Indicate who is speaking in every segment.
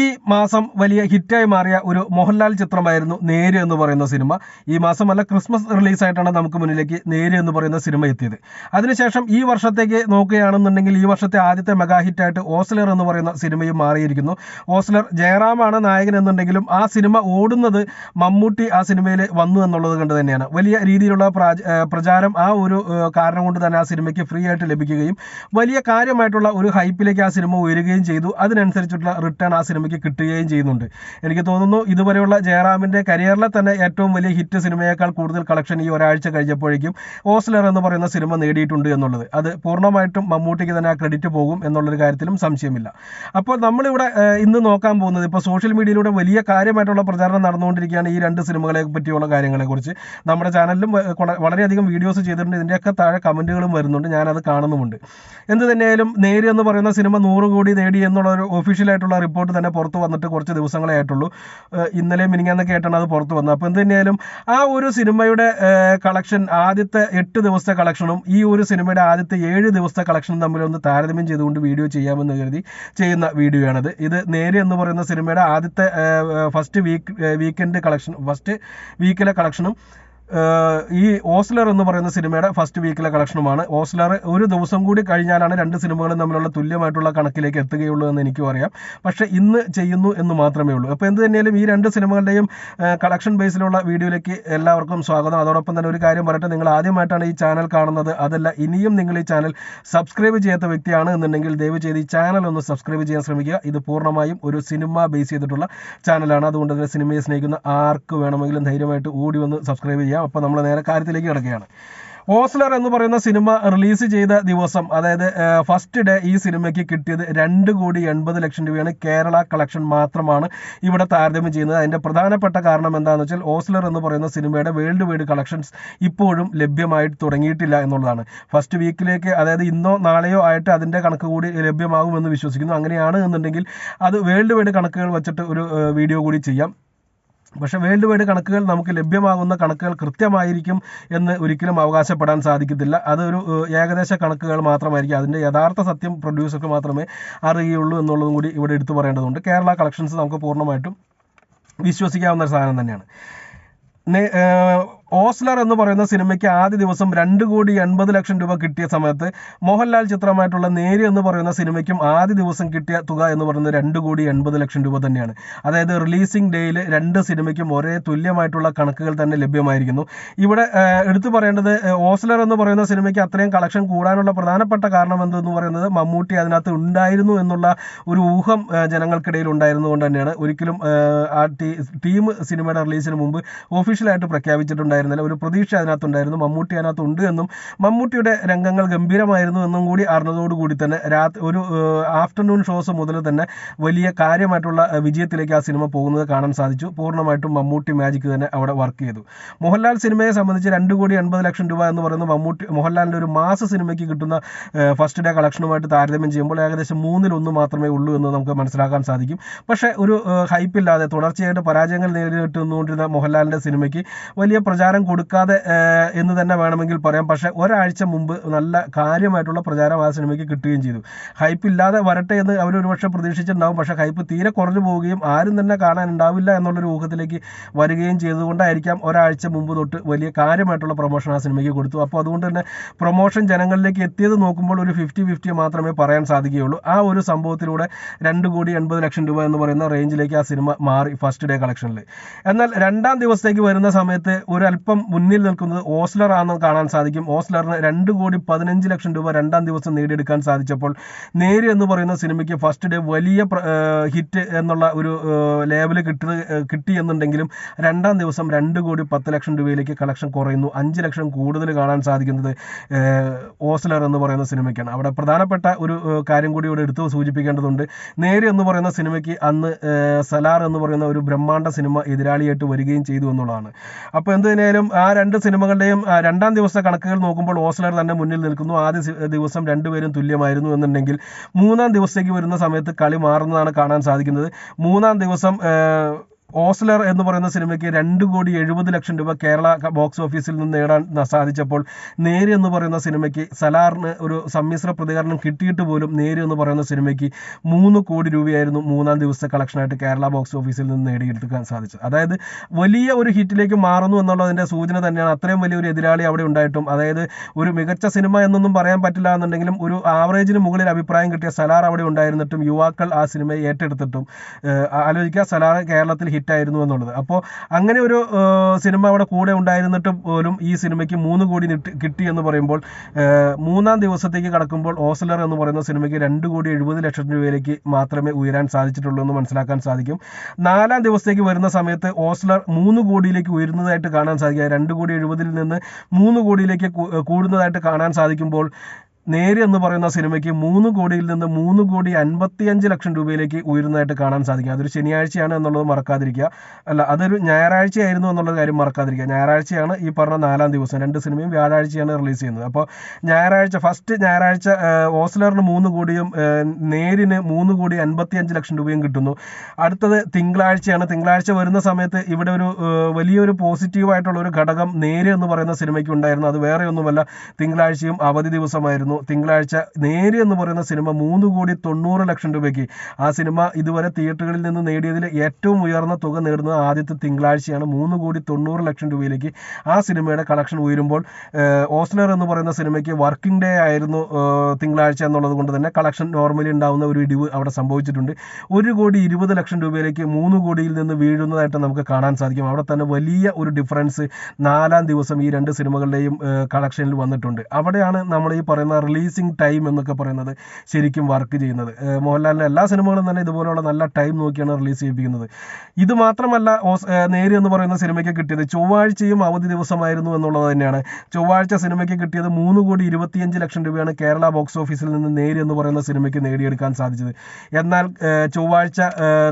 Speaker 1: ഈ മാസം വലിയ ഹിറ്റായി മാറിയ ഒരു മോഹൻലാൽ ചിത്രമായിരുന്നു നേര് എന്ന് പറയുന്ന സിനിമ. ഈ മാസം അല്ല ക്രിസ്മസ് റിലീസായിട്ടാണ് നമുക്ക് മുന്നിലേക്ക് നേര് എന്ന് പറയുന്ന സിനിമ എത്തിയത്. അതിനുശേഷം ഈ വർഷത്തേക്ക് നോക്കുകയാണെന്നുണ്ടെങ്കിൽ ഈ വർഷത്തെ ആദ്യത്തെ മെഗാ ഹിറ്റായിട്ട് ഓസ്ലർ എന്ന് പറയുന്ന സിനിമയും മാറിയിരിക്കുന്നു. ഓസ്ലർ ജയറാമാണ് നായകൻ എന്നുണ്ടെങ്കിലും ആ സിനിമ ഓടുന്നത് മമ്മൂട്ടി ആ സിനിമയിൽ വന്നു എന്നുള്ളത് കൊണ്ട് തന്നെയാണ്. വലിയ രീതിയിലുള്ള പ്രചാരം ആ ഒരു കാരണം കൊണ്ട് തന്നെ ആ സിനിമയ്ക്ക് ഫ്രീ ആയിട്ട് ലഭിക്കുകയും വലിയ കാര്യമായിട്ടുള്ള ഒരു ഹൈപ്പിലേക്ക് ആ സിനിമ ഉയരുകയും ചെയ്തു. അതിനനുസരിച്ചിട്ടുള്ള റിട്ടേൺ ആ സിനിമയ്ക്ക് കിട്ടുകയും ചെയ്യുന്നുണ്ട്. എനിക്ക് തോന്നുന്നു ഇതുവരെയുള്ള ജയറാമിന്റെ കരിയറിലെ തന്നെ ഏറ്റവും വലിയ ഹിറ്റ് സിനിമയേക്കാൾ കൂടുതൽ കളക്ഷൻ ഈ ഒരാഴ്ച കഴിഞ്ഞപ്പോഴേക്കും ഓസ്ലർ എന്ന് പറയുന്ന സിനിമ നേടിയിട്ടുണ്ട് എന്നുള്ളത്. അത് പൂർണമായിട്ടും മമ്മൂട്ടിക്ക് തന്നെ ആ ക്രെഡിറ്റ് പോകും എന്നുള്ളൊരു കാര്യത്തിലും സംശയമില്ല. അപ്പോൾ നമ്മളിവിടെ ഇന്ന് നോക്കാൻ പോകുന്നത് ഇപ്പോൾ സോഷ്യൽ മീഡിയയിലൂടെ വലിയ കാര്യമായിട്ടുള്ള പ്രചാരണം നടന്നുകൊണ്ടിരിക്കുകയാണ് ഈ രണ്ട് സിനിമകളെ പറ്റിയുള്ള കാര്യങ്ങളെക്കുറിച്ച്. നമ്മുടെ ചാനലിലും വളരെയധികം വീഡിയോസ് ചെയ്തിട്ടുണ്ട്. ഇതിന്റെയൊക്കെ താഴെ കമന്റുകളും വരുന്നുണ്ട്. ഞാനത് കാണുന്നുമുണ്ട്. എന്ത് തന്നെയായാലും നേര് എന്ന് പറയുന്ന സിനിമ നൂറ് കോടി നേടി എന്നുള്ള ഒരു ഒഫീഷ്യലായിട്ടുള്ള റിപ്പോർട്ട് തന്നെ പുറത്ത് വന്നിട്ട് കുറച്ച് ദിവസങ്ങളെ ആയിട്ടുള്ളൂ. ഇന്നലെ മിനിങ്ങാന്നൊക്കെ ആയിട്ടാണ് അത് പുറത്ത് വന്നത്. അപ്പോൾ എന്തുതന്നെയാലും ആ ഒരു സിനിമയുടെ കളക്ഷൻ ആദ്യത്തെ എട്ട് ദിവസത്തെ കളക്ഷനും ഈ ഒരു സിനിമയുടെ ആദ്യത്തെ ഏഴ് ദിവസത്തെ കളക്ഷനും തമ്മിൽ ഒന്ന് താരതമ്യം ചെയ്തുകൊണ്ട് വീഡിയോ ചെയ്യാമെന്ന് കരുതി ചെയ്യുന്ന വീഡിയോ ആണിത് ഇത് നേരെ എന്ന് പറയുന്ന സിനിമയുടെ ആദ്യത്തെ first week weekend collection first വീക്കിലെ കളക്ഷനും ഈ ഓസ്ലർ എന്ന് പറയുന്ന സിനിമയുടെ ഫസ്റ്റ് വീക്കിലെ കളക്ഷനുമാണ് ഓസ്ലർ ഒരു ദിവസം കൂടി കഴിഞ്ഞാലാണ് രണ്ട് സിനിമകളും തമ്മിലുള്ള തുല്യമായിട്ടുള്ള കണക്കിലേക്ക് എത്തുകയുള്ളൂ എന്ന് എനിക്കും അറിയാം. പക്ഷേ ഇന്ന് ചെയ്യുന്നു എന്ന് മാത്രമേ ഉള്ളൂ. അപ്പോൾ എന്ത് തന്നെയാലും ഈ രണ്ട് സിനിമകളുടെയും കളക്ഷൻ ബേസിലുള്ള വീഡിയോയിലേക്ക് എല്ലാവർക്കും സ്വാഗതം. അതോടൊപ്പം തന്നെ ഒരു കാര്യം പറയട്ടെ. നിങ്ങൾ ആദ്യമായിട്ടാണ് ഈ ചാനൽ കാണുന്നത്. അതല്ല ഇനിയും നിങ്ങൾ ഈ ചാനൽ സബ്സ്ക്രൈബ് ചെയ്യാത്ത വ്യക്തിയാണ് എന്നുണ്ടെങ്കിൽ ദയവ് ചെയ്ത് ഈ ചാനൽ ഒന്ന് സബ്സ്ക്രൈബ് ചെയ്യാൻ ശ്രമിക്കുക. ഇത് പൂർണമായും ഒരു സിനിമ ബേസ് ചെയ്തിട്ടുള്ള ചാനലാണ് അതുകൊണ്ട് തന്നെ സിനിമയെ സ്നേഹിക്കുന്ന ആർക്ക് വേണമെങ്കിലും ധൈര്യമായിട്ട് ഓടി വന്ന് സബ്സ്ക്രൈബ് ചെയ്യാം. അപ്പോൾ നമ്മൾ നേരെ കാര്യത്തിലേക്ക് കിടക്കുകയാണ്. ഓസ്ലർ എന്ന് പറയുന്ന സിനിമ റിലീസ് ചെയ്ത ദിവസം അതായത് ഫസ്റ്റ് ഡേ ഈ സിനിമയ്ക്ക് കിട്ടിയത് രണ്ട് കോടി എൺപത് ലക്ഷം രൂപയാണ്. കേരള കളക്ഷൻ മാത്രമാണ് ഇവിടെ താരതമ്യം ചെയ്യുന്നത്. അതിന്റെ പ്രധാനപ്പെട്ട കാരണം എന്താണെന്ന് വെച്ചാൽ ഓസ്ലർ എന്ന് പറയുന്ന സിനിമയുടെ വേൾഡ് വൈഡ് കളക്ഷൻസ് ഇപ്പോഴും ലഭ്യമായിട്ട് തുടങ്ങിയിട്ടില്ല എന്നുള്ളതാണ്. ഫസ്റ്റ് വീക്കിലേക്ക് അതായത് ഇന്നോ നാളെയോ ആയിട്ട് അതിന്റെ കണക്ക് കൂടി ലഭ്യമാകുമെന്ന് വിശ്വസിക്കുന്നു. അങ്ങനെയാണ് എന്നുണ്ടെങ്കിൽ അത് വേൾഡ് വൈഡ് കണക്കുകൾ വെച്ചിട്ട് ഒരു വീഡിയോ കൂടി ചെയ്യാം. പക്ഷെ വേൾഡ് വൈഡ് കണക്കുകൾ നമുക്ക് ലഭ്യമാകുന്ന കണക്കുകൾ കൃത്യമായിരിക്കും എന്ന് ഒരിക്കലും അവകാശപ്പെടാൻ സാധിക്കത്തില്ല. അതൊരു ഏകദേശ കണക്കുകൾ മാത്രമായിരിക്കും. അതിന്റെ യഥാർത്ഥ സത്യം പ്രൊഡ്യൂസർക്ക് മാത്രമേ അറിയുള്ളൂ എന്നുള്ളതും കൂടി ഇവിടെ എടുത്തു പറയേണ്ടതുണ്ട്. കേരള കളക്ഷൻസ് നമുക്ക് പൂർണമായിട്ടും വിശ്വസിക്കാവുന്ന ഒരു സാധനം തന്നെയാണ്. ഓസ്ലർ എന്ന് പറയുന്ന സിനിമയ്ക്ക് ആദ്യ ദിവസം രണ്ട് കോടി എൺപത് ലക്ഷം രൂപ കിട്ടിയ സമയത്ത് മോഹൻലാൽ ചിത്രമായിട്ടുള്ള നേര് എന്ന് പറയുന്ന സിനിമയ്ക്കും ആദ്യ ദിവസം കിട്ടിയ തുക എന്ന് പറയുന്നത് രണ്ട് കോടി എൺപത് ലക്ഷം രൂപ തന്നെയാണ്. അതായത് റിലീസിംഗ് ഡേയിൽ രണ്ട് സിനിമയ്ക്കും ഒരേ തുല്യമായിട്ടുള്ള കണക്കുകൾ തന്നെ ലഭ്യമായിരിക്കുന്നു. ഇവിടെ എടുത്തു പറയേണ്ടത് ഓസ്ലർ എന്ന് പറയുന്ന സിനിമയ്ക്ക് അത്രയും കളക്ഷൻ കൂടാനുള്ള പ്രധാനപ്പെട്ട കാരണം എന്തെന്ന് പറയുന്നത് മമ്മൂട്ടി അതിനകത്ത് ഉണ്ടായിരുന്നു എന്നുള്ള ഒരു ഊഹം ജനങ്ങൾക്കിടയിൽ ഉണ്ടായിരുന്നുകൊണ്ട് തന്നെയാണ്. ഒരിക്കലും ആ ടീം സിനിമയുടെ റിലീസിന് മുമ്പ് ഒഫീഷ്യലായിട്ട് പ്രഖ്യാപിച്ചിട്ടുണ്ടായിരുന്നില്ല ഒരു പ്രതീക്ഷ അതിനകത്തുണ്ടായിരുന്നു. മമ്മൂട്ടി അതിനകത്തുണ്ട് എന്നും മമ്മൂട്ടിയുടെ രംഗങ്ങൾ ഗംഭീരമായിരുന്നു എന്നും കൂടി അറിഞ്ഞതോടുകൂടി തന്നെ രാത്രി ഒരു ആഫ്റ്റർനൂൺ ഷോസ് മുതൽ തന്നെ വലിയ കാര്യമായിട്ടുള്ള വിജയത്തിലേക്ക് ആ സിനിമ പോകുന്നത് കാണാൻ സാധിച്ചു. പൂർണമായിട്ടും മമ്മൂട്ടി മാജിക് തന്നെ അവിടെ വർക്ക് ചെയ്തു. മോഹൻലാൽ സിനിമയെ സംബന്ധിച്ച് രണ്ട് കോടി എൺപത് ലക്ഷം രൂപ എന്ന് പറയുന്നത് മമ്മൂട്ടി മോഹൻലാലിന്റെ ഒരു മാസ സിനിമയ്ക്ക് കിട്ടുന്ന ഫസ്റ്റ് ഡേ കളക്ഷനുമായിട്ട് താരതമ്യം ചെയ്യുമ്പോൾ ഏകദേശം മൂന്നിലൊന്ന് മാത്രമേ ഉള്ളൂ എന്ന് നമുക്ക് മനസ്സിലാക്കാൻ സാധിക്കും. പക്ഷേ ഒരു ഹൈപ്പില്ലാതെ തുടർച്ചയായിട്ട് പരാജയങ്ങൾ നേരിട്ടുകൊണ്ടിരുന്ന മോഹൻലാലിന്റെ സിനിമയ്ക്ക് വലിയ പ്രചാരം കൊടുക്കാതെ എന്ന് തന്നെ വേണമെങ്കിൽ പറയാം. പക്ഷെ ഒരാഴ്ച മുമ്പ് നല്ല കാര്യമായിട്ടുള്ള പ്രചാരം ആ സിനിമയ്ക്ക് കിട്ടുകയും ചെയ്തു. ഹൈപ്പ് ഇല്ലാതെ വരട്ടെ എന്ന് അവർ ഒരുപക്ഷെ പ്രതീക്ഷിച്ചിട്ടുണ്ടാവും. പക്ഷേ ഹൈപ്പ് തീരെ കുറഞ്ഞു പോവുകയും ആരും തന്നെ കാണാൻ ഉണ്ടാവില്ല എന്നുള്ളൊരു ഊഹത്തിലേക്ക് വരികയും ചെയ്തുകൊണ്ടായിരിക്കാം ഒരാഴ്ച മുമ്പ് തൊട്ട് വലിയ കാര്യമായിട്ടുള്ള പ്രൊമോഷൻ ആ സിനിമയ്ക്ക് കൊടുത്തു. അപ്പോൾ അതുകൊണ്ട് തന്നെ പ്രൊമോഷൻ ജനങ്ങളിലേക്ക് എത്തിയത് നോക്കുമ്പോൾ ഒരു ഫിഫ്റ്റി ഫിഫ്റ്റി മാത്രമേ പറയാൻ സാധിക്കുകയുള്ളൂ. ആ ഒരു സംഭവത്തിലൂടെ രണ്ട് കോടി എൺപത് ലക്ഷം രൂപ എന്ന് പറയുന്ന റേഞ്ചിലേക്ക് ആ സിനിമ മാറി ഫസ്റ്റ് ഡേ കളക്ഷനിൽ എന്നാൽ രണ്ടാം ദിവസത്തേക്ക് വരുന്ന സമയത്ത് ഒരല്പം മുന്നിൽ നിൽക്കുന്നത് ഓസ്ലർ ആണെന്ന് കാണാൻ സാധിക്കും. ഓസ്ലറിന് രണ്ട് കോടി പതിനഞ്ച് ലക്ഷം രൂപ രണ്ടാം ദിവസം നേടിയെടുക്കാൻ സാധിച്ചപ്പോൾ നേര് എന്ന് പറയുന്ന സിനിമയ്ക്ക് ഫസ്റ്റ് ഡേ വലിയ ഹിറ്റ് എന്നുള്ള ഒരു ലേബൽ കിട്ടി കിട്ടി എന്നുണ്ടെങ്കിലും രണ്ടാം ദിവസം രണ്ട് കോടി പത്ത് ലക്ഷം രൂപയിലേക്ക് കളക്ഷൻ കുറയുന്നു. അഞ്ച് ലക്ഷം കൂടുതൽ കാണാൻ സാധിക്കുന്നത് ഓസ്ലർ എന്ന് പറയുന്ന സിനിമയ്ക്കാണ്. അവിടെ പ്രധാനപ്പെട്ട ഒരു കാര്യം കൂടി ഇവിടെ എടുത്തു സൂചിപ്പിക്കേണ്ടതുണ്ട്. നേര് എന്ന് പറയുന്ന സിനിമയ്ക്ക് അന്ന് സലാർ എന്ന് പറയുന്ന ഒരു ബ്രഹ്മാണ്ഡ സിനിമ എതിരാളിയായിട്ട് വരികയും ചെയ്തു എന്നുള്ളതാണ്. അപ്പോൾ എന്ത് തന്നെയായാലും ആ രണ്ട് സിനിമകളുടെയും രണ്ടാം ദിവസത്തെ കണക്കുകൾ നോക്കുമ്പോൾ ഓസ്ലർ തന്നെ മുന്നിൽ നിൽക്കുന്നു. ആദ്യ ദിവസം രണ്ടുപേരും തുല്യമായിരുന്നു എന്നുണ്ടെങ്കിൽ മൂന്നാം ദിവസത്തേക്ക് വരുന്ന സമയത്ത് കളി മാറുന്നതാണ് കാണാൻ സാധിക്കുന്നത്. മൂന്നാം ദിവസം ഓസ്ലർ എന്ന് പറയുന്ന സിനിമയ്ക്ക് രണ്ട് കോടി എഴുപത് ലക്ഷം രൂപ കേരള ബോക്സ് ഓഫീസിൽ നിന്ന് നേടാൻ സാധിച്ചപ്പോൾ നേര് എന്ന് പറയുന്ന സിനിമയ്ക്ക് സലാറിന് ഒരു സമ്മിശ്ര പ്രതികരണം കിട്ടിയിട്ട് പോലും നേര് എന്ന് പറയുന്ന സിനിമയ്ക്ക് മൂന്ന് കോടി രൂപയായിരുന്നു മൂന്നാം ദിവസത്തെ കളക്ഷനായിട്ട് കേരള ബോക്സ് ഓഫീസിൽ നിന്ന് നേടിയെടുക്കാൻ സാധിച്ചത്. അതായത് വലിയ ഒരു ഹിറ്റിലേക്ക് മാറുന്നു എന്നുള്ളതിന്റെ സൂചന തന്നെയാണ് അത്രയും വലിയൊരു എതിരാളി അവിടെ ഉണ്ടായിട്ടും. അതായത് ഒരു മികച്ച സിനിമ എന്നൊന്നും പറയാൻ പറ്റില്ല എന്നുണ്ടെങ്കിലും ഒരു ആവറേജിന് മുകളിൽ അഭിപ്രായം കിട്ടിയ സലാർ അവിടെ ഉണ്ടായിരുന്നിട്ടും യുവാക്കൾ ആ സിനിമയെ ഏറ്റെടുത്തിട്ടും. ആലോചിക്കുക സലാർ കേരളത്തിൽ ഹിറ്റായിരുന്നു എന്നുള്ളത്. അപ്പോൾ അങ്ങനെ ഒരു സിനിമ അവിടെ കൂടെ ഉണ്ടായിരുന്നിട്ട് പോലും ഈ സിനിമയ്ക്ക് മൂന്ന് കോടി കിട്ടി എന്ന് പറയുമ്പോൾ മൂന്നാം ദിവസത്തേക്ക് കടക്കുമ്പോൾ ഓസ്ലർ എന്ന് പറയുന്ന സിനിമയ്ക്ക് രണ്ട് കോടി എഴുപത് ലക്ഷം രൂപയിലേക്ക് മാത്രമേ ഉയരാൻ സാധിച്ചിട്ടുള്ളൂ എന്ന് മനസ്സിലാക്കാൻ സാധിക്കും. നാലാം ദിവസത്തേക്ക് വരുന്ന സമയത്ത് ഓസ്ലർ മൂന്ന് കോടിയിലേക്ക് ഉയരുന്നതായിട്ട് കാണാൻ സാധിക്കുക രണ്ട് കോടി എഴുപതിൽ നിന്ന് മൂന്ന് കോടിയിലേക്ക് കൂടുന്നതായിട്ട് കാണാൻ സാധിക്കുമ്പോൾ നേര് എന്ന് പറയുന്ന സിനിമയ്ക്ക് മൂന്ന് കോടിയിൽ നിന്ന് മൂന്ന് കോടി അൻപത്തിയഞ്ച് ലക്ഷം രൂപയിലേക്ക് ഉയരുന്നതായിട്ട് കാണാൻ സാധിക്കും. അതൊരു ശനിയാഴ്ചയാണ് എന്നുള്ളത് മറക്കാതിരിക്കുക. അല്ല അതൊരു ഞായറാഴ്ചയായിരുന്നു എന്നുള്ള കാര്യം മറക്കാതിരിക്കുക. ഞായറാഴ്ചയാണ് ഈ പറഞ്ഞ നാലാം ദിവസം. രണ്ട് സിനിമയും വ്യാഴാഴ്ചയാണ് റിലീസ് ചെയ്യുന്നത്. അപ്പോൾ ഞായറാഴ്ച ഫസ്റ്റ് ഞായറാഴ്ച ഓസ്ലറിന് മൂന്ന് കോടിയും നേരിന് മൂന്ന് കോടി അൻപത്തിയഞ്ച് ലക്ഷം രൂപയും കിട്ടുന്നു. അടുത്തത് തിങ്കളാഴ്ചയാണ്. തിങ്കളാഴ്ച വരുന്ന സമയത്ത് ഇവിടെ ഒരു വലിയൊരു പോസിറ്റീവായിട്ടുള്ള ഒരു ഘടകം നേര് എന്ന് പറയുന്ന സിനിമയ്ക്ക് ഉണ്ടായിരുന്നു. അത് വേറെ ഒന്നുമല്ല തിങ്കളാഴ്ചയും അവധി ദിവസമായിരുന്നു. തിങ്കളാഴ്ച നേര് എന്ന് പറയുന്ന സിനിമ മൂന്ന് കോടി തൊണ്ണൂറ് ലക്ഷം രൂപയ്ക്ക്. ആ സിനിമ ഇതുവരെ തിയേറ്ററുകളിൽ നിന്ന് നേടിയതിൽ ഏറ്റവും ഉയർന്ന തുക നേടുന്നത് ആദ്യത്തെ തിങ്കളാഴ്ചയാണ്. മൂന്ന് കോടി തൊണ്ണൂറ് ലക്ഷം രൂപയിലേക്ക് ആ സിനിമയുടെ കളക്ഷൻ ഉയരുമ്പോൾ ഓസ്ലർ എന്ന് പറയുന്ന സിനിമയ്ക്ക് വർക്കിംഗ് ഡേ ആയിരുന്നു തിങ്കളാഴ്ച എന്നുള്ളത് കൊണ്ട് തന്നെ കളക്ഷൻ നോർമലി ഉണ്ടാവുന്ന ഒരു ഇടിവ് അവിടെ സംഭവിച്ചിട്ടുണ്ട്. ഒരു കോടി ഇരുപത് ലക്ഷം രൂപയിലേക്ക് മൂന്ന് കോടിയിൽ നിന്ന് വീഴുന്നതായിട്ട് നമുക്ക് കാണാൻ സാധിക്കും. അവിടെ തന്നെ വലിയ ഒരു ഡിഫറൻസ് നാലാം ദിവസം ഈ രണ്ട് സിനിമകളുടെയും കളക്ഷനിൽ വന്നിട്ടുണ്ട്. അവിടെയാണ് നമ്മൾ ഈ പറയുന്ന റിലീസിംഗ് ടൈം എന്നൊക്കെ പറയുന്നത് ശരിക്കും വർക്ക് ചെയ്യുന്നത്. മോഹൻലാലിന്റെ എല്ലാ സിനിമകളും തന്നെ ഇതുപോലെയുള്ള നല്ല ടൈം നോക്കിയാണ് റിലീസ് ചെയ്യിപ്പിക്കുന്നത്. ഇത് മാത്രമല്ല നേര് എന്ന് പറയുന്ന സിനിമയ്ക്ക് കിട്ടിയത് ചൊവ്വാഴ്ചയും അവധി ദിവസമായിരുന്നു എന്നുള്ളത് തന്നെയാണ്. ചൊവ്വാഴ്ച സിനിമയ്ക്ക് കിട്ടിയത് മൂന്ന് കോടി ഇരുപത്തിയഞ്ച് ലക്ഷം രൂപയാണ് കേരള ബോക്സ് ഓഫീസിൽ നിന്ന് നേര് എന്ന് പറയുന്ന സിനിമയ്ക്ക് നേടിയെടുക്കാൻ സാധിച്ചത്. എന്നാൽ ചൊവ്വാഴ്ച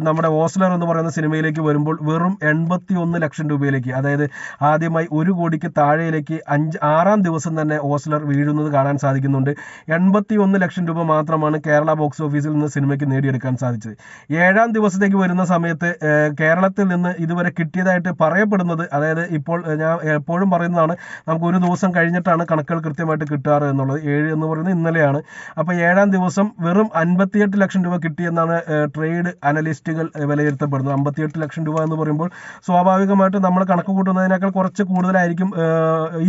Speaker 1: നമ്മുടെ ഓസ്ലർ എന്ന് പറയുന്ന സിനിമയിലേക്ക് വരുമ്പോൾ വെറും എൺപത്തി ഒന്ന് ലക്ഷം രൂപയിലേക്ക് അതായത് ആദ്യമായി ഒരു കോടിക്ക് താഴെയിലേക്ക് അഞ്ച് ആറാം ദിവസം തന്നെ ഓസ്ലർ വീഴുന്നത് കാണാൻ സാധിക്കുന്നുണ്ട്. എൺപത്തി ഒന്ന് ലക്ഷം രൂപ മാത്രമാണ് കേരള ബോക്സ് ഓഫീസിൽ നിന്ന് സിനിമയ്ക്ക് നേടിയെടുക്കാൻ സാധിച്ചത്. ഏഴാം ദിവസത്തേക്ക് വരുന്ന സമയത്ത് കേരളത്തിൽ നിന്ന് ഇതുവരെ കിട്ടിയതായിട്ട് പറയപ്പെടുന്നത് അതായത് ഇപ്പോൾ ഞാൻ എപ്പോഴും പറയുന്നതാണ് നമുക്ക് ഒരു ദിവസം കഴിഞ്ഞിട്ടാണ് കണക്കുകൾ കൃത്യമായിട്ട് കിട്ടാറ് എന്നുള്ളത്. ഏഴ് എന്ന് പറയുന്നത് ഇന്നലെയാണ്. അപ്പോൾ ഏഴാം ദിവസം വെറും അൻപത്തിയെട്ട് ലക്ഷം രൂപ കിട്ടിയെന്നാണ് ട്രേഡ് അനലിസ്റ്റുകൾ വിലയിരുത്തപ്പെടുന്നത്. അമ്പത്തിയെട്ട് ലക്ഷം രൂപ എന്ന് പറയുമ്പോൾ സ്വാഭാവികമായിട്ടും നമ്മൾ കണക്ക് കൂട്ടുന്നതിനേക്കാൾ കുറച്ച് കൂടുതലായിരിക്കും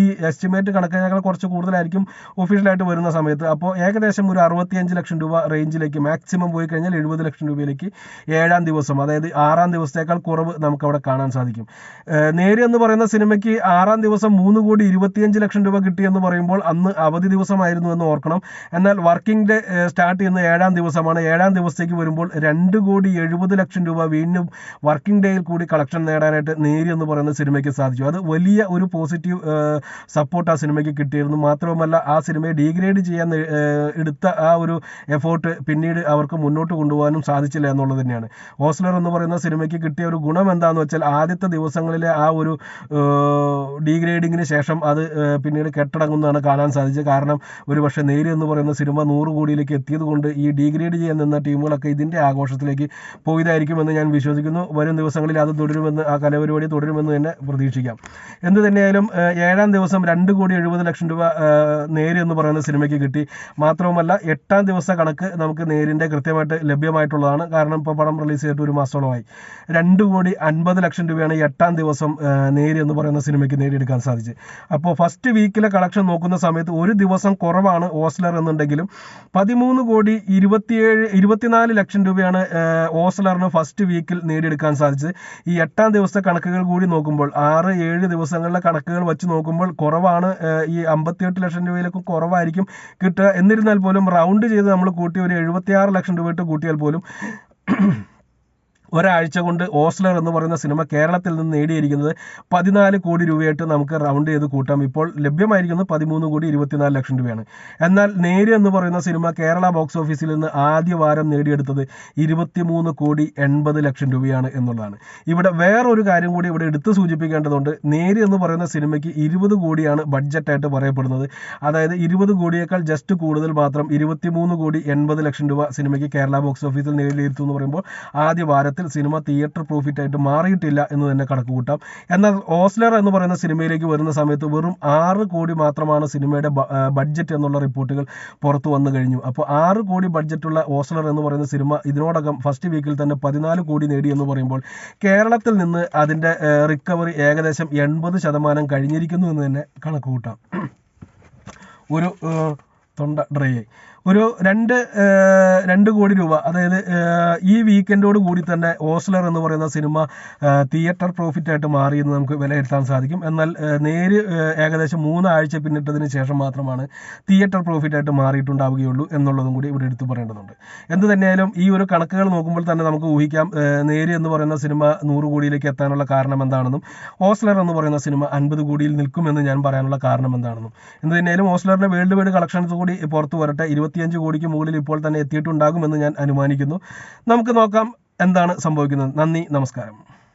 Speaker 1: ഈ എസ്റ്റിമേറ്റ് കണക്കിനേക്കാൾ കുറച്ച് കൂടുതലായിരിക്കും ഒഫീഷ്യലായിട്ട് വരുന്ന സമയത്ത് അപ്പോൾ ഏകദേശം ഒരു അറുപത്തിയഞ്ച് ലക്ഷം രൂപ റേഞ്ചിലേക്ക് മാക്സിമം പോയി കഴിഞ്ഞാൽ എഴുപത് ലക്ഷം രൂപയിലേക്ക് ഏഴാം ദിവസം അതായത് ആറാം ദിവസത്തേക്കാൾ കുറവ് നമുക്ക് അവിടെ കാണാൻ സാധിക്കും. നേര് എന്ന് പറയുന്ന സിനിമയ്ക്ക് ആറാം ദിവസം മൂന്ന് കോടി ഇരുപത്തിയഞ്ച് ലക്ഷം രൂപ കിട്ടിയെന്ന് പറയുമ്പോൾ അന്ന് അവധി ദിവസമായിരുന്നു എന്ന് ഓർക്കണം. എന്നാൽ വർക്കിംഗ് ഡേ സ്റ്റാർട്ട് ചെയ്യുന്ന ഏഴാം ദിവസമാണ്. ഏഴാം ദിവസത്തേക്ക് വരുമ്പോൾ രണ്ട് കോടി എഴുപത് ലക്ഷം രൂപ വീണ്ടും വർക്കിംഗ് ഡേയിൽ കൂടി കളക്ഷൻ നേടാനായിട്ട് നേരി എന്ന് പറയുന്ന സിനിമയ്ക്ക് സാധിച്ചു. അത് വലിയ ഒരു പോസിറ്റീവ് സപ്പോർട്ട് ആ സിനിമയ്ക്ക് കിട്ടിയിരുന്നു. മാത്രവുമല്ല ആ സിനിമയെ ഡീഗ്രേഡ് ചെയ്യാൻ എടുത്ത ആ ഒരു എഫോർട്ട് പിന്നീട് അവർക്ക് മുന്നോട്ട് കൊണ്ടുപോകാനും സാധിച്ചില്ല എന്നുള്ളത് തന്നെയാണ്. ഓസ്ലർ എന്ന് പറയുന്ന സിനിമയ്ക്ക് കിട്ടിയ ഒരു ഗുണം എന്താണെന്ന് വെച്ചാൽ ആദ്യത്തെ ദിവസങ്ങളിലെ ആ ഒരു ഡീഗ്രേഡിങ്ങിന് ശേഷം അത് പിന്നീട് കെട്ടടങ്ങുന്നതാണ് കാണാൻ സാധിച്ചത്. കാരണം ഒരു പക്ഷേ നേരി എന്ന് പറയുന്ന സിനിമ നൂറ് കോടിയിലേക്ക് എത്തിയത് കൊണ്ട് ഈ ഡീഗ്രേഡ് ചെയ്യാൻ നിന്ന ടീമുകളൊക്കെ ഇതിന്റെ ആഘോഷത്തിലേക്ക് പോയതായിരിക്കുമെന്ന് ഞാൻ വിശ്വസിക്കുന്നു. വരും ദിവസങ്ങളിൽ അത് തുടരുമെന്ന് ആ കലപരിപാടി തുടരുമെന്ന് തന്നെ പ്രതീക്ഷിക്കാം. എന്ത് തന്നെയായാലും ഏഴാം ദിവസം രണ്ട് കോടി എഴുപത് ലക്ഷം രൂപ നേരി എന്ന് പറയുന്ന സിനിമയ്ക്ക് കിട്ടി. മാത്രവുമല്ല എട്ടാം ദിവസ കണക്ക് നമുക്ക് നേരിന്റെ കൃത്യമായിട്ട് ലഭ്യമായിട്ടുള്ളതാണ്. കാരണം ഇപ്പോൾ പടം റിലീസ് ചെയ്തിട്ട് ഒരു മാസത്തോളമായി. രണ്ട് കോടി അൻപത് ലക്ഷം രൂപയാണ് എട്ടാം ദിവസം നേരി എന്ന് പറയുന്ന സിനിമയ്ക്ക് നേടിയെടുക്കാൻ സാധിച്ചത്. അപ്പോൾ ഫസ്റ്റ് വീക്കിലെ കളക്ഷൻ നോക്കുന്ന സമയത്ത് ഒരു ദിവസം കുറവാണ് ഓസ്ലർ എന്നുണ്ടെങ്കിലും പതിമൂന്ന് കോടി ഇരുപത്തിയേഴ് ഇരുപത്തിനാല് ലക്ഷം രൂപയാണ് ഓസ്ലറിന് ഫസ്റ്റ് വീക്കിൽ നേടിയെടുക്കാൻ സാധിച്ചത്. ഈ എട്ടാം ദിവസത്തെ കണക്കുകൾ കൂടി നോക്കുമ്പോൾ ആറ് ഏഴ് ദിവസങ്ങളിലെ കണക്കുകൾ വെച്ച് നോക്കുമ്പോൾ കുറവാണ് ഈ അമ്പത്തിയെട്ട് ലക്ഷം രൂപയിലേക്ക് കുറവായിരിക്കും. കിട്ടുക. എന്നിരുന്നാൽ പോലും റൗണ്ട് ചെയ്ത് നമ്മൾ കൂട്ടി ഒരു എഴുപത്തിയാറ് ലക്ഷം രൂപ ഇട്ട് കൂട്ടിയാൽ പോലും ഒരാഴ്ച കൊണ്ട് ഓസ്ലർ എന്ന് പറയുന്ന സിനിമ കേരളത്തിൽ നിന്ന് നേടിയിരിക്കുന്നത് പതിനാല് കോടി രൂപയായിട്ട് നമുക്ക് റൗണ്ട് ചെയ്ത് കൂട്ടാം. ഇപ്പോൾ ലഭ്യമായിരിക്കുന്നത് പതിമൂന്ന് കോടി ഇരുപത്തിനാല് ലക്ഷം രൂപയാണ്. എന്നാൽ നേര് എന്ന് പറയുന്ന സിനിമ കേരള ബോക്സ് ഓഫീസിൽ നിന്ന് ആദ്യ വാരം നേടിയെടുത്തത് ഇരുപത്തിമൂന്ന് കോടി എൺപത് ലക്ഷം രൂപയാണ് എന്നുള്ളതാണ്. ഇവിടെ വേറൊരു കാര്യം കൂടി ഇവിടെ എടുത്തു സൂചിപ്പിക്കേണ്ടതുണ്ട്. നേര് എന്ന് പറയുന്ന സിനിമയ്ക്ക് ഇരുപത് കോടിയാണ് ബഡ്ജറ്റായിട്ട് പറയപ്പെടുന്നത്. അതായത് ഇരുപത് കോടിയേക്കാൾ ജസ്റ്റ് കൂടുതൽ മാത്രം ഇരുപത്തിമൂന്ന് കോടി എൺപത് ലക്ഷം രൂപ സിനിമയ്ക്ക് കേരള ബോക്സ് ഓഫീസിൽ നേടിയെടുത്തു എന്ന് പറയുമ്പോൾ ആദ്യ വാരത്തിൽ കേരളത്തിൽ സിനിമ തിയേറ്റർ പ്രോഫിറ്റ് ആയിട്ട് മാറിയിട്ടില്ല എന്ന് തന്നെ കണക്ക് കൂട്ടാം എന്നാൽ ഓസ്ലർ എന്ന് പറയുന്ന സിനിമയിലേക്ക് വരുന്ന സമയത്ത് വെറും ആറ് കോടി മാത്രമാണ് സിനിമയുടെ ബഡ്ജറ്റ് എന്നുള്ള റിപ്പോർട്ടുകൾ പുറത്തു വന്നു കഴിഞ്ഞു. അപ്പോൾ ആറ് കോടി ബഡ്ജറ്റുള്ള ഓസ്ലർ എന്ന് പറയുന്ന സിനിമ ഇതിനോടകം ഫസ്റ്റ് വീക്കിൽ തന്നെ പതിനാല് കോടി നേടി എന്ന് പറയുമ്പോൾ കേരളത്തിൽ നിന്ന് അതിന്റെ റിക്കവറി ഏകദേശം എൺപത് ശതമാനം കഴിഞ്ഞിരിക്കുന്നു എന്ന് തന്നെ കണക്ക് കൂട്ടാം ഒരു തൊണ്ട ഡ്രൈ ഒരു രണ്ട് രണ്ട് കോടി രൂപ. അതായത് ഈ വീക്കെൻഡോട് കൂടി തന്നെ ഓസ്ലർ എന്ന് പറയുന്ന സിനിമ തിയേറ്റർ പ്രോഫിറ്റ് ആയിട്ട് മാറിയെന്ന് നമുക്ക് വിലയിരുത്താൻ സാധിക്കും. എന്നാൽ നേര് ഏകദേശം മൂന്നാഴ്ച പിന്നിട്ടതിന് ശേഷം മാത്രമാണ് തിയേറ്റർ പ്രോഫിറ്റ് ആയിട്ട് മാറിയിട്ടുണ്ടാവുകയുള്ളൂ എന്നുള്ളതും കൂടി ഇവിടെ എടുത്തു പറയേണ്ടതുണ്ട്. എന്ത് തന്നെയായാലും ഈ ഒരു കണക്കുകൾ നോക്കുമ്പോൾ തന്നെ നമുക്ക് ഊഹിക്കാം നേര് എന്ന് പറയുന്ന സിനിമ നൂറ് കോടിയിലേക്ക് എത്താനുള്ള കാരണം എന്താണെന്നും ഓസ്ലർ എന്ന് പറയുന്ന സിനിമ അൻപത് കോടിയിൽ നിൽക്കുമെന്ന് ഞാൻ പറയാനുള്ള കാരണം എന്താണെന്നും. എന്ത് തന്നെയായാലും ഓസ്ലറിന്റെ വേൾഡ് വൈഡ് കളക്ഷൻസ് കൂടി പുറത്തു വരട്ടെ. ഇരുപത്തിയഞ്ച് കോടിക്ക് മുകളിൽ ഇപ്പോൾ തന്നെ എത്തിയിട്ടുണ്ടാകുമെന്ന് ഞാൻ അനുമാനിക്കുന്നു. നമുക്ക് നോക്കാം എന്താണ് സംഭവിക്കുന്നത്. നന്ദി നമസ്കാരം.